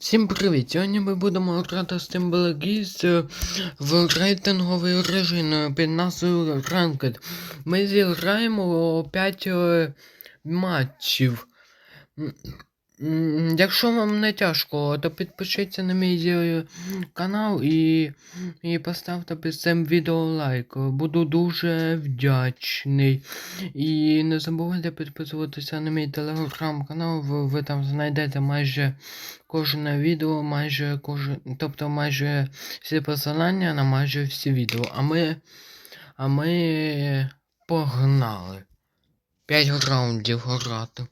Всім привіт! Сьогодні ми будемо грати з тим Blackgeese е, в рейтинговий режим е, під назвою Ranked. Ми зіграємо 5 матчів. Якщо вам не тяжко, то підпишіться на мій канал і, і поставте під цим відео лайк. Буду дуже вдячний. І не забувайте підписуватися на мій телеграм-канал, ви, ви там знайдете майже кожне відео, майже кожен, тобто майже всі посилання на майже всі відео. А ми. А ми погнали. 5 раундів грати.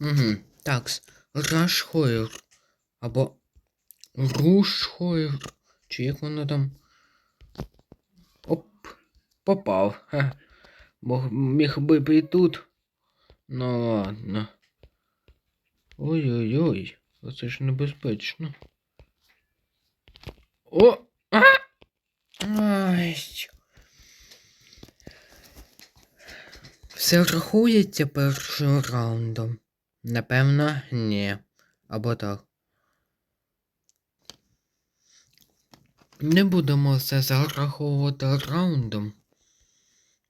Угу. Так. Рашхойр. Або Рушхойр. Чи як воно там. Оп. Попав. Ха. Мог, міг би і тут. Ну ладно. Ой-ой-ой. Оце ж небезпечно. О! А! Ай. Все рахується першим раундом. Напевно, ні. Або так. Не будемо це зараховувати раундом,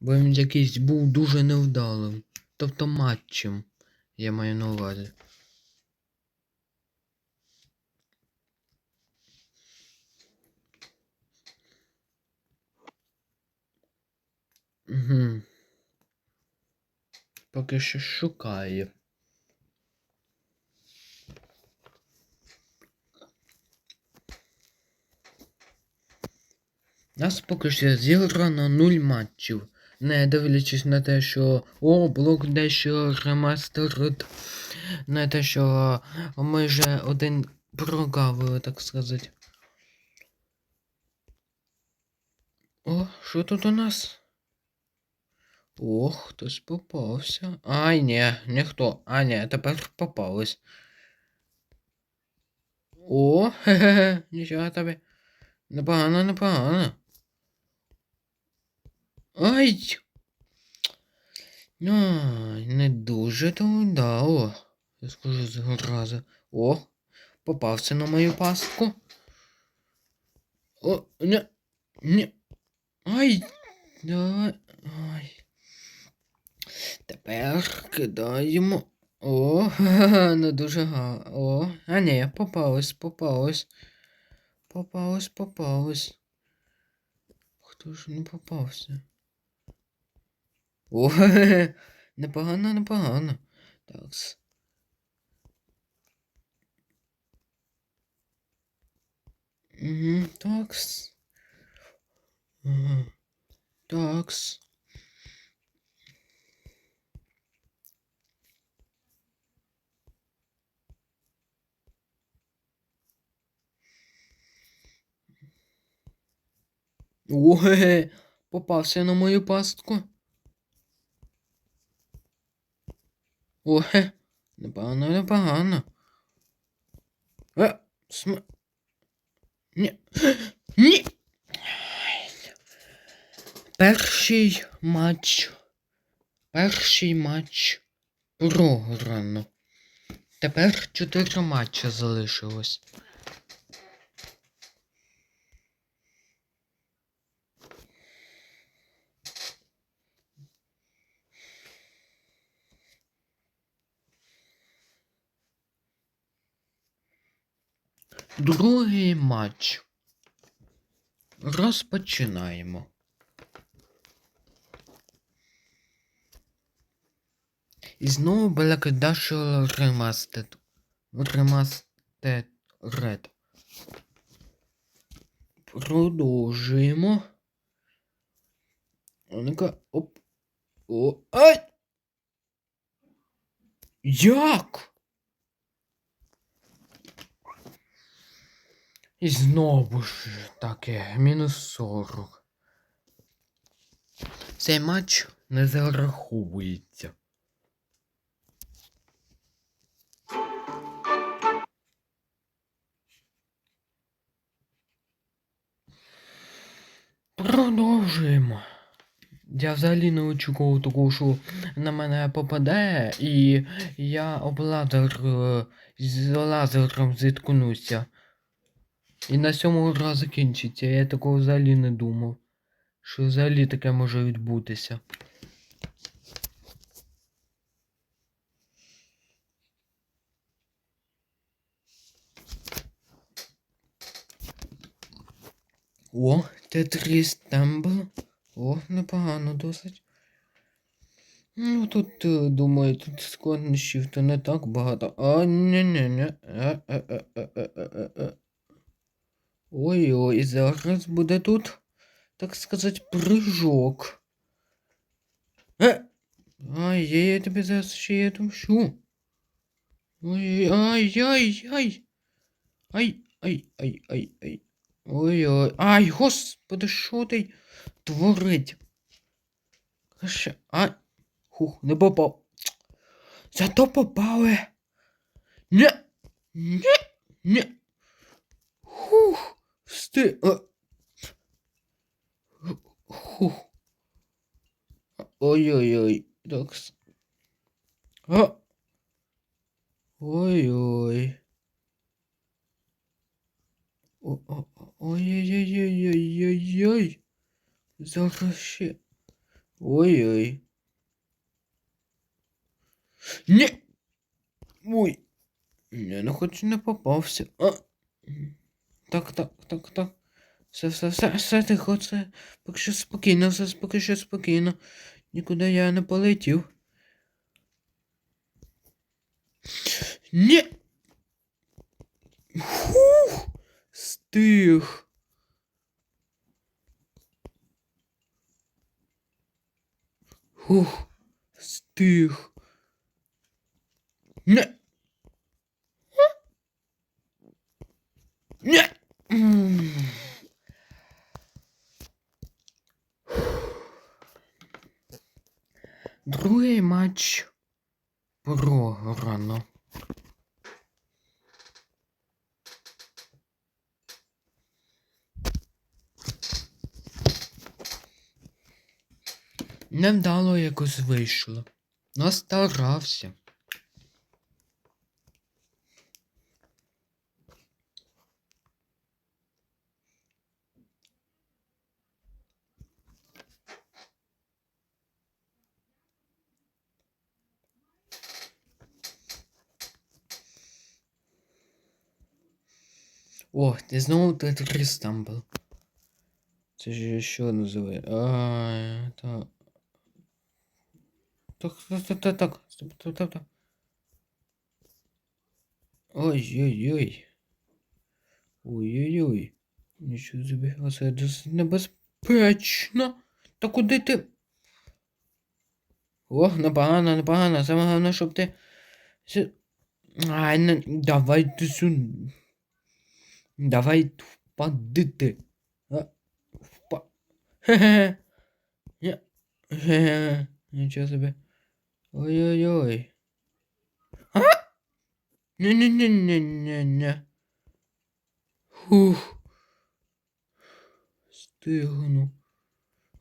бо він якийсь був дуже невдалим. Тобто матчем, я маю на увазі. Угу. Поки що шукає. Нас поки що зіграно 0 матчів. Не дивлячись на те, що о, блок дещо ремастерит. На те, що ми вже один прогавили, так сказати. О, що тут у нас? Ох, хтось попався. Ай, ні, ніхто. А, ні, тепер попались. О, хе-хе, нічого тобі. Непогано, непогано. Ай! Ай, не дуже то вдало. Я скажу зразу. О, попався на мою пастку. О, не, не. Ай, давай. Ай. Тепер кидаємо. О, не дуже га. О, а ні, попалось, попалось. Попалось, попалось. Хто ж не попався? О, непогано, непогано. Такс. Угу, такс. Такс. Ой, попався на мою пастку. Ой, непогано, непогано. Е, см... Ні. Ні. Перший матч. Перший матч програно. Тепер чотири матчі залишилось. Другий матч. Розпочинаємо. І знову Black Dash Remastered. Remastered. Продовжуємо. Ну-ка, оп. О. Ай! Як? І знову ж таке, мінус 40. Цей матч не зараховується. Продовжуємо. Я взагалі не очікував такого, що на мене попаде, і я об лазер е, з лазером зіткнуся. І на цьому гра закінчиться. Я такого взагалі не думав. Що взагалі таке може відбутися. О, Тетріс Тембл. О, непогано досить. Ну тут, е, думаю, тут складнощів то не так багато. А, ні-ні-ні. Ой-ой, зараз буде тут, так сказати, прыжок. Е! Ай, я, тебе зараз ще я отомщу. Ой, ай, ай, ай. Ай, ай, ай, ай, ай. Ой-ой. Ай, господи, що ти творить? Ще, а, хух, не попав. Зато попали. Не, не, не. А. Ой-ой-ой, так. с- А. Ой-ой. О- о- о- Ой-ой-ой-ой-ой-ой. Зараз. Ой-ой. Не. Ой. Ну хоч не попався. А. Так, так, так, так. Все, все, все, все тихо, це. Поки що спокійно, все поки що спокійно. Нікуди я не полетів. Ні. Фух. Стих. Фух. Стих. Не. Не. Другий матч програно. Невдало якось вийшло. Но О, ти знову Тетріс Тамбл. Це ж що називає? А, так. Так, так, так, так, стоп, стоп, стоп, стоп. Ой-ой-ой. Ой-ой-ой. Нічого собі, це досить небезпечно. Та куди ти? О, непогано, непогано. Саме головне, щоб ти. Ай, не... давай ти сюди. Давай впади ти. А, впа... Хе-хе. Хе-хе. Ой-ой-ой. А? Не-не-не-не-не-не. Фух. Стигну.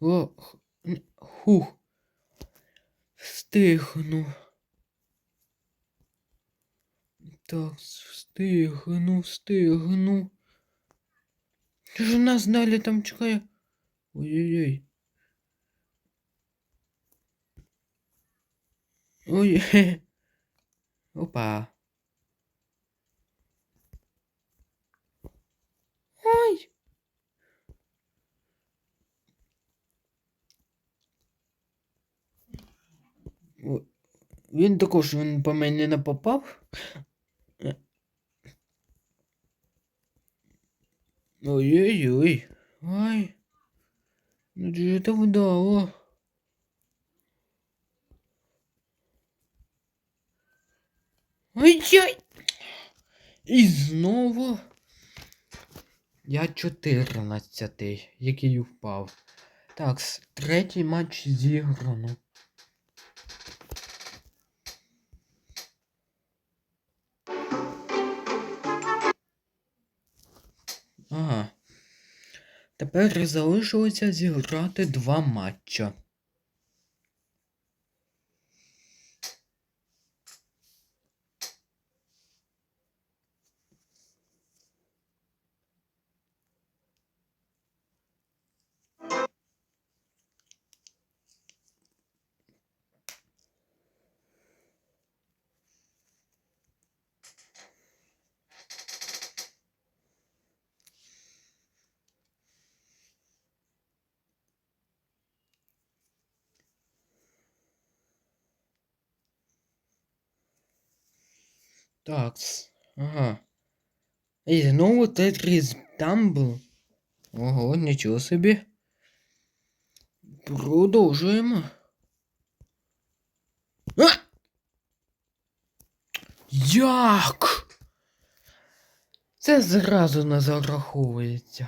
Н- Хух. Стигну. Так, встигну, встигну. Що ж нас далі там чекає? Ой-ой-ой. Ой. хе. Опа. Ой. Він також він по мені не попав. Ой-ой-ой. Ай. Ну же это вдало. Ой-ой. І знову. Я 14, який впав. Так, третій матч зіграно. Тепер залишилося зіграти два матча. Так. Ага. І знову Тетріс Дамбл. Ого, нічого собі. Продовжуємо. А! Як? Це зразу не зараховується.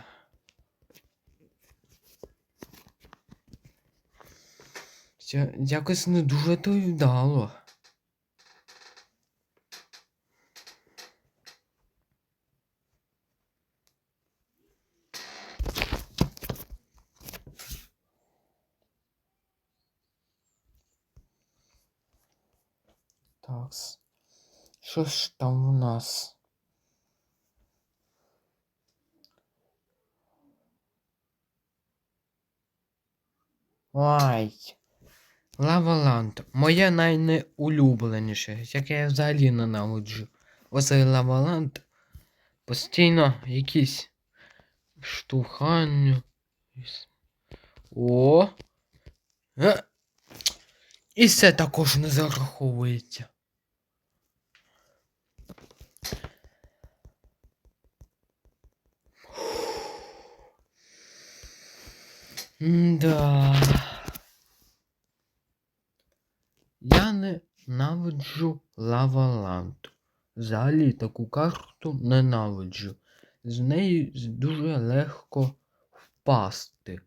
Це якось не дуже то вдало. Такс. Що ж там у нас? Ай. Лаваланд. Моє найнеулюбленіше, яке я взагалі ненавиджу. Оцей лаваланд. Постійно якісь штовхання. О. Е. І це також не зараховується. Да. Я ненавиджу лаваланд. Взагалі таку карту ненавиджу. З нею дуже легко впасти.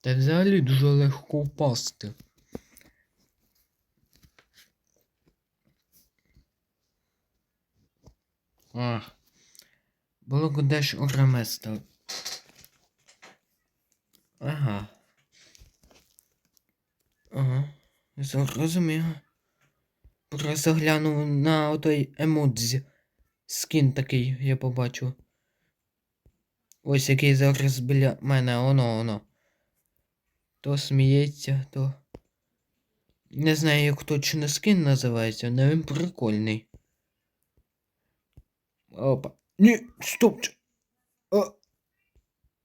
Та взагалі дуже легко впасти. А. Благодарш реместр. Ага. Ага. Зрозумів. Просто глянув на отой емодзі. Скін такий я побачив. Ось який зараз біля мене, оно, оно. То сміється, то. Не знаю, як точно скін називається, але він прикольний. Опа. Ні, стоп. ч- А,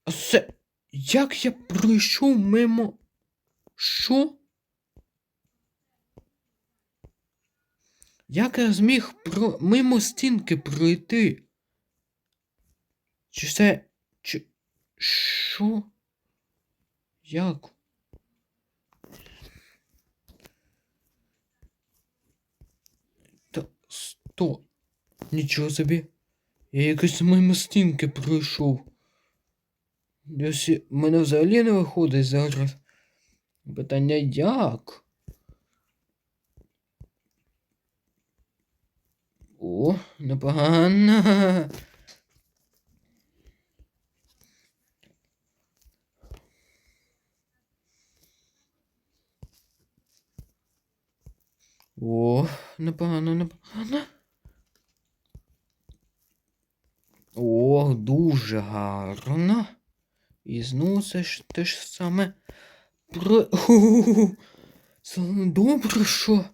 а. Як я пройшов мимо. Що? Як я зміг про... мимо стінки пройти? Чи це. Чи. Що? Як? Та сто. Нічого собі. Я якось мимо стінки пройшов. Досі мене взагалі не виходить зараз. Питання як? О, непогано. О, непогано, непогано. О, дуже гарно. І знову це ж те ж саме. Про... Це добре, що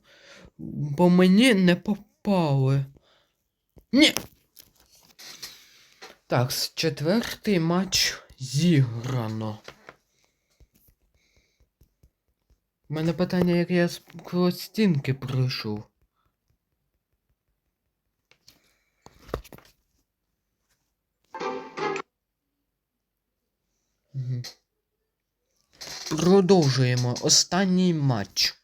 по мені не попали. Ні. Так, четвертий матч зіграно. У мене питання, як я з стінки пройшов. Продовжуємо останній матч.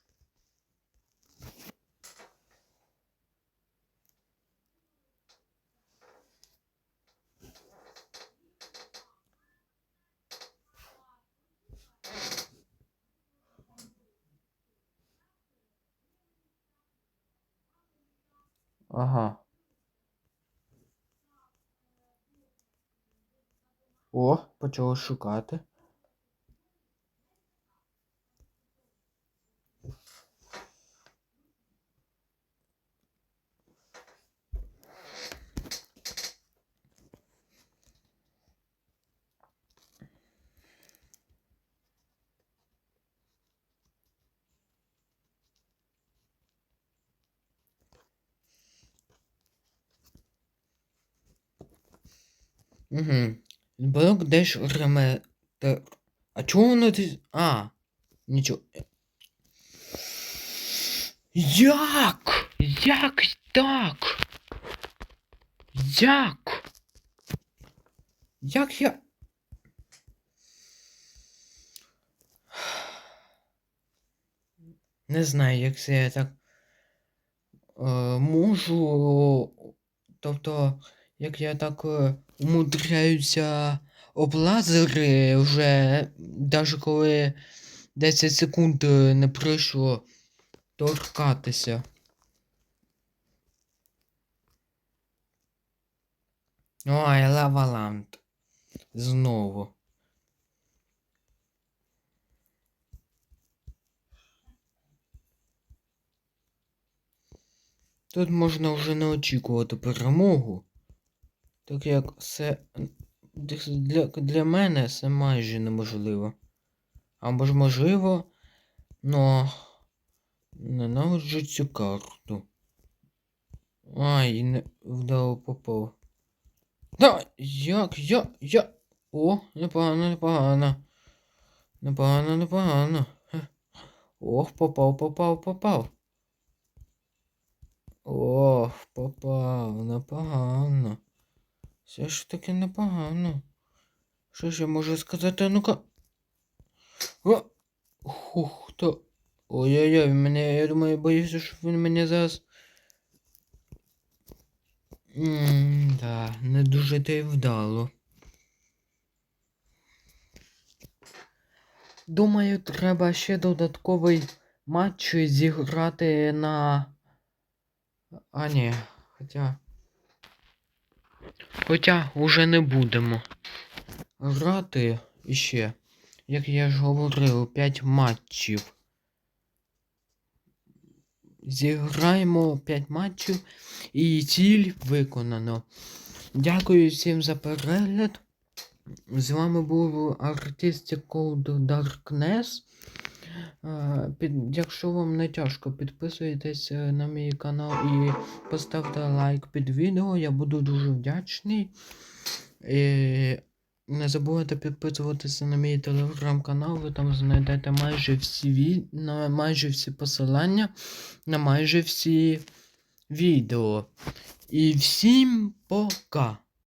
Ага. О, почало шукати. Угу. Блок деш реме. Та... А чого воно ти. А. Нічого. Як? Як так? Як? Як я. Не знаю, як це я так е, можу. Тобто, як я так е, умудряюся об лазери вже, навіть коли 10 секунд е, не пройшло торкатися. Ой, лаваланд. Знову. Тут можна вже не очікувати перемогу. Так як це для, для мене це майже неможливо. Або ж можливо, но ненавиджу цю карту. Ай, не вдало попав. Да, як я, я. О, непогано, непогано. Непогано, непогано. Ох, попав, попав, попав. Ох, попав, непогано. Все ж таки непогано. Що ж я можу сказати? Ну-ка. Хух, то. Ой-ой-ой, мене, я думаю, боюся, що він мене зараз. Ммм, да, не дуже те й вдало. Думаю, треба ще додатковий матч зіграти на. А ні, хоча. Хоча уже не будемо. Грати іще, як я ж говорив, 5 матчів. Зіграємо 5 матчів і ціль виконано. Дякую всім за перегляд. З вами був Artistic Code Darkness. Якщо вам не тяжко, підписуйтесь е, на мій канал і поставте лайк під відео. Я буду дуже вдячний. І не забувайте підписуватися на мій телеграм-канал, ви там знайдете майже всі ві... на майже всі посилання на майже всі відео. І всім пока!